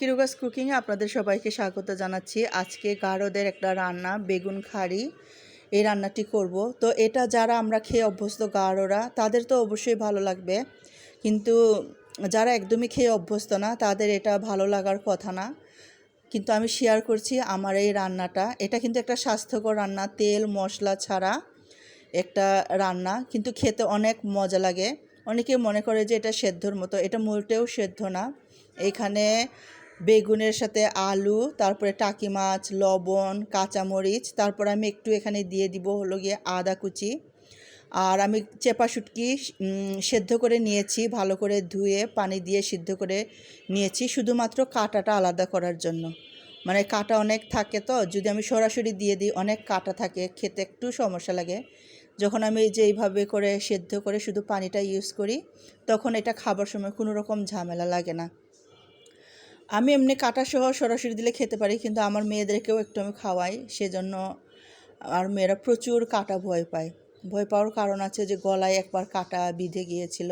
কিরুগাস কুকিংয়ে আপনাদের সবাইকে স্বাগত জানাচ্ছি। আজকে গারদের একটা রান্না, বেগুন খাড়ি, এই রান্নাটি করব। তো এটা যারা আমরা খেয়ে অভ্যস্ত গাঢ়রা, তাদের তো অবশ্যই ভালো লাগবে। কিন্তু যারা একদমই খেয়ে অভ্যস্ত না, তাদের এটা ভালো লাগার কথা না। কিন্তু আমি শেয়ার করছি আমার এই রান্নাটা। এটা কিন্তু একটা স্বাস্থ্যকর রান্না, তেল, মশলা ছাড়া একটা রান্না। কিন্তু খেতে অনেক মজা লাগে। অনেকে মনে করে যে এটা সেদ্ধর মতো, এটা মোটেও সেদ্ধ না। এখানে বেগুনের সাথে আলু, তারপরে টাকি মাছ, লবণ, কাঁচামরিচ, তারপর আমি একটু এখানে দিয়ে দিব হলো গিয়ে আদা কুচি। আর আমি চেপা শুটকি সেদ্ধ করে নিয়েছি, ভালো করে ধুয়ে, পানি দিয়ে সিদ্ধ করে নিয়েছি। শুধুমাত্র কাঁটাটা আলাদা করার জন্য। মানে কাঁটা অনেক থাকে তো, যদি আমি সরাসরি দিয়ে দিই, অনেক কাঁটা থাকে, খেতে একটু সমস্যা লাগে। যখন আমি যে এইভাবে করে সেদ্ধ করে শুধু পানিটা ইউজ করি, তখন এটা খাবার সময় কোনো রকম ঝামেলা লাগে না। আমি এমনি কাটা সহ সরাসরি দিলে খেতে পারি, কিন্তু আমার মেয়েদেরকেও একটু আমি খাওয়াই, সেজন্য আর মেয়েরা প্রচুর কাটা ভয় পায়। ভয় পাওয়ার কারণ আছে যে গলায় একবার কাটা বিঁধে গিয়েছিল।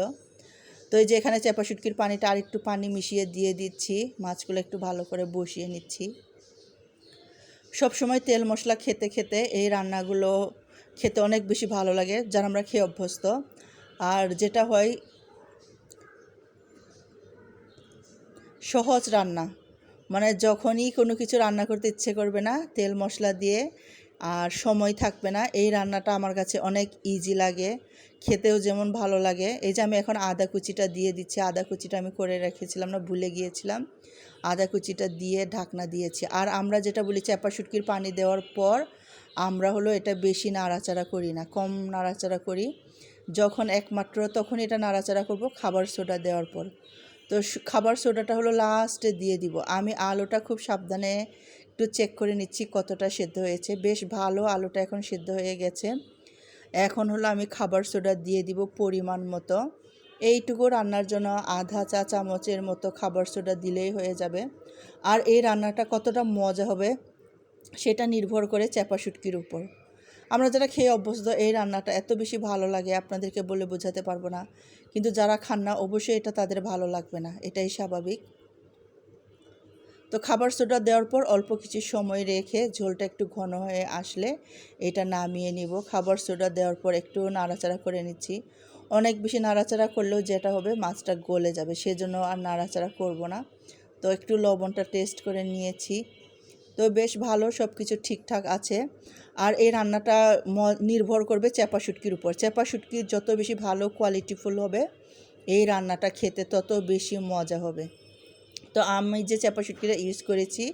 তো এই যে এখানে চেপা শুটকির পানিটা আর একটু পানি মিশিয়ে দিয়ে দিচ্ছি, মাছগুলো একটু ভালো করে বসিয়ে নিচ্ছি। সব সময় তেল মশলা খেতে খেতে এই রান্নাগুলো খেতে অনেক বেশি ভালো লাগে, যারা আমরা খেয়ে অভ্যস্ত। আর যেটা হয় সহজ রান্না। মানে যখনই কোনো কিছু রান্না করতে ইচ্ছে করবে না, তেল মশলা দিয়ে আর সময় থাকবে না, এই রান্নাটা আমার কাছে অনেক ইজি লাগে। খেতেও যেমন ভালো লাগে। এই যে আমি এখন আদা কুচিটা দিয়ে দিচ্ছি, আদা কুচিটা আমি করে রেখেছিলাম না, ভুলে গিয়েছিলাম। আদা কুচিটা দিয়ে ঢাকনা দিয়েছি। আর আমরা যেটা বলি চাপা শুটকির পানি দেওয়ার পর আমরা হলো এটা বেশি নাড়াচাড়া করি না, কম নাড়াচাড়া করি। যখন একমাত্র তখন এটা নাড়াচাড়া করব খাবার সোডা দেওয়ার পর। তো খাবার সোডাটা হলো লাস্টে দিয়ে দিব। আমি আলুটা খুব সাবধানে একটু চেক করে নিচ্ছি কতটা সেদ্ধ হয়েছে। বেশ ভালো আলুটা এখন সেদ্ধ হয়ে গেছে। এখন হলো আমি খাবার সোডা দিয়ে দিব পরিমাণ মতো। এইটুকু রান্নার জন্য আধা চা চামচের মতো খাবার সোডা দিলেই হয়ে যাবে। আর এই রান্নাটা কতটা মজা হবে সেটা নির্ভর করে চ্যাপা শুটকির উপর। আমরা যারা খেয়ে অভ্যস্ত, এই রান্নাটা এত বেশি ভালো লাগে, আপনাদেরকে বলে বোঝাতে পারব না। কিন্তু যারা খান না, অবশ্যই এটা তাদের ভালো লাগবে না। এটাই স্বাভাবিক। তো খাবার সোডা দেওয়ার পর অল্প কিছু সময় রেখে ঝোলটা একটু ঘন হয়ে আসলে এটা নামিয়ে নিব। খাবার সোডা দেওয়ার পর একটু নাড়াচাড়া করে নিচ্ছি। অনেক বেশি নাড়াচাড়া করলেও যেটা হবে, মাছটা গলে যাবে। সেজন্য আর নাড়াচাড়া করব না। তো একটু লবণটা টেস্ট করে নিয়েছি। তো বেশ ভালো সব কিছু ঠিকঠাক আছে। আর এই রান্নাটা নির্ভর করবে চেপা শুটকির উপর। চেপা শুটকি যত বেশি ভালো কোয়ালিটিফুল হবে, এই রান্নাটা খেতে তত বেশি মজা হবে। তো আমি যে চাপা শুটকিটা ইউজ করেছি,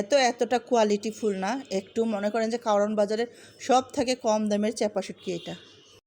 এত এতটা কোয়ালিটিফুল না, একটু মনে করেন যে কারণ বাজারের সব থেকে কম দামের চাপা শুটকি এটা।